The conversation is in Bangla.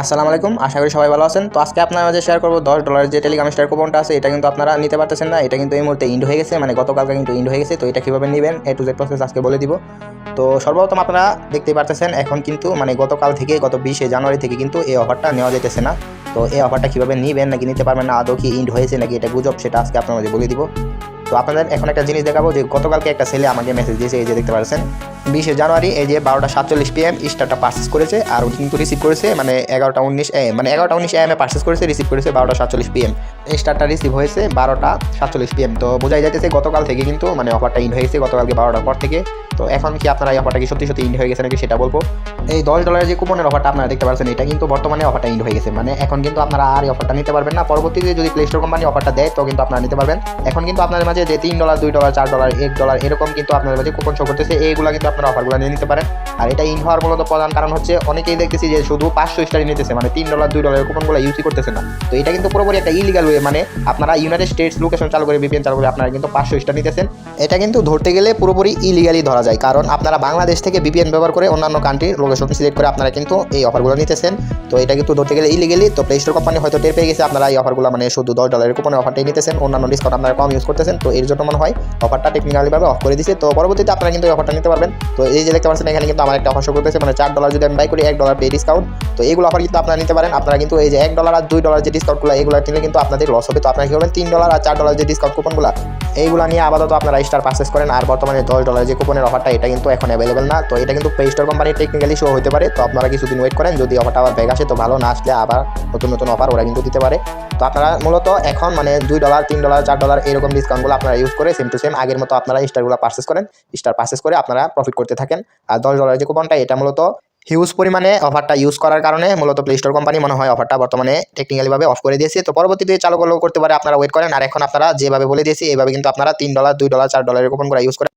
আসসালামু আলাইকুম, আশা করি সবাই ভালো আছেন। তো আজকে আপনার মাঝে শেয়ার করব দশ ডলারের যে টেলিগ্রাম স্টার কুপনটা আছে, এটা কিন্তু আপনারা নিতে পারতেছেন না। এটা কিন্তু এই মুহূর্তে ইন্ড হয়ে গেছে মানে গতকালকে কিন্তু ইন্ড হয়ে গেছে। তো এটা কীভাবে নেবেন এ টু জেড প্রসেস আজকে বলে দিব। তো সর্বপ্রথম আপনারা দেখতেই পারতেছেন, এখন কিন্তু মানে গতকাল থেকে, গত বিশে জানুয়ারি থেকে কিন্তু এই অফারটা নেওয়া যেতেছে না। তো এই অফারটা কীভাবে নেবেন, নাকি নিতে পারবেন না, আদৌ কি ইন্ড হয়েছে, নাকি এটা গুজব, সেটা আজকে আপনার মাঝে বলে দিব। তো আপনাদের এখন একটা জিনিস দেখাবো যে গতকালকে একটা ছেলে আমাকে মেসেজ দিয়েছে, এই যে দেখতে পাচ্ছেন। বিশে জানুয়ারি এই যে বারোটা সাতচল্লিশ পিএম স্টারটা পার্সেস করেছে আর কিন্তু রিসিভ করেছে মানে এগারোটা উনিশ এ মানে এগারোটা উনিশ এম এ পার্সেস করেছে রিসিভ করেছে বারোটা সাতচল্লিশ পিএম স্টারটা রিসিভ হয়েছে বারোটা সাতচল্লিশ পিএম তো বোঝাই যাইতেছে গতকাল থেকে কিন্তু মানে অফারটা ইন হয়েছে গতকালকে বারোটার পর থেকে। তো এখন কি আপনারা এই অফারটা কি সত্যি সত্যি ইন হয়ে গেছে নাকি সেটা বলব? এই দশ ডলারের যে কুপনের অফারটা আপনারা দেখতে পাচ্ছেন, এটা কিন্তু বর্তমানে অফারটা ইন হয়ে গেছে। মানে এখন কিন্তু আপনারা আর এই অফারটা নিতে পারবেন না। পরবর্তীতে যদি প্লে স্টোর কোম্পানি অফারটা দেয়, তো কিন্তু আপনারা নিতে পারবেন। এখন কিন্তু আপনাদের মাঝে যে তিন ডলার দুই ডলার চার ডলার এক ডলার এরকম কিন্তু আপনাদের মাঝে কুপন শো করতেছে, এইগুলো কিন্তু আপনারা অফারগুলো নিয়ে নিতে পারেন। আর এটা ইন হওয়ার মূলত প্রধান কারণ হচ্ছে, অনেকেই দেখতেছি যে শুধু পাঁচশো স্টারই নিতেছে মানে তিন ডলার দুই ডলারের কুপনগুলো ইউজই করতেছে না। তো এটা কিন্তু পুরোপুরি একটা ইলিগাল ওয়ে মানে আপনারা ইউনাইটেড স্টেটস লোকেশন চালু করে বিপিএন চালু করে আপনারা কিন্তু পাঁচশো স্টার নিতেছেন। এটা কিন্তু ধরতে গেলে পুরোপুরি ইলিগালি ধরা যায়। কারণ আপনারা বাংলাদেশ থেকে বিপিএন ব্যবহার করে অন্যান্য কান্ট্রির লোকেশন সিলেক্ট করে আপনারা কিন্তু এই অফারগুলো নিতেছেন। তো এটা কিন্তু ধরতে গেলে ইলিগেলি তো প্লে স্টোর কোম্পানি হয়তো টের পেয়ে গেছে, আপনারা এই অফারগুলো মানে শুধু দশ ডলারের কুপনের অফারটাই নিতেছেন। অন্যান্য ডিসকাউন্ট আপনারা কম ইউজ করতেছেন। তো এর জন্য মনে হয় অফারটা টেকনিক্যালিভাবে অফ করে দিচ্ছে তো পরবর্তীতে আপনারা কিন্তু এই অফারটা নিতে পারবেন। তো এই যে দেখতে পাচ্ছেন, এখানে কিন্তু আমার একটা অফার করতেছে। মানে চার ডলার যদি আমি বাই করি, এক ডলার পে ডিসকাউন্ট তো এইগুলো অফার কিন্তু আপনারা নিতে পারেন। আপনারা কিন্তু এই যে এক ডলার আর দুই ডলার যে ডিসকাউন্টগুলো এগুলো নিলে কিন্তু আপনাদের লস হবে। তো আপনারা কি করবেন তিন ডলার আর চার ডলার যে ডিসকাউন্ট কুপনগুলো এইগুলো নিয়ে আপাতত আপনারা স্টার পারচেস করেন। আর বর্তমানে দশ ডলার যে কুপনের অফারটা এটা কিন্তু এখন অ্যাভেলেবেল না। তো এটা কিন্তু প্লে স্টোর কোম্পানির টেকনিক্যালি শো হতে পারে। তো আপনারা কিছুদিন ওয়েট করেন। যদি অফারটা আবার ব্যাগ আসে, তো ভালো। না আসলে আবার নতুন নতুন অফার ওরা কিন্তু দিতে পারে। তো আপনারা মূলত এখন মানে দুই ডলার তিন ডলার চার ডলার এরকম ডিসকাউন্টগুলো আপনারা ইউজ করে সেম টু সেম আগের মতো আপনারা স্টারগুলো পারচেস করেন। স্টার পারচেস করে আপনারা প্রফিট করতে থাকেন। আর দশ ডলারের যে কুপনটা এটা মূলত হিউজ পরিমাণে অফারটা ইউজ করার কারণে মূলত প্লে স্টোর কোম্পানি মনে হয় অফারটা বর্তমানে টেকনিক্যালিভাবে অফ করে দিয়েছে। তো পরবর্তীতে চালু করতে পারে, আপনারা ওয়েট করেন। আর এখন আপনারা যেভাবে বলে দিয়েছে এইভাবে কিন্তু আপনারা তিন ডলার দুই ডলার চার ডলারের করে ইউজ করে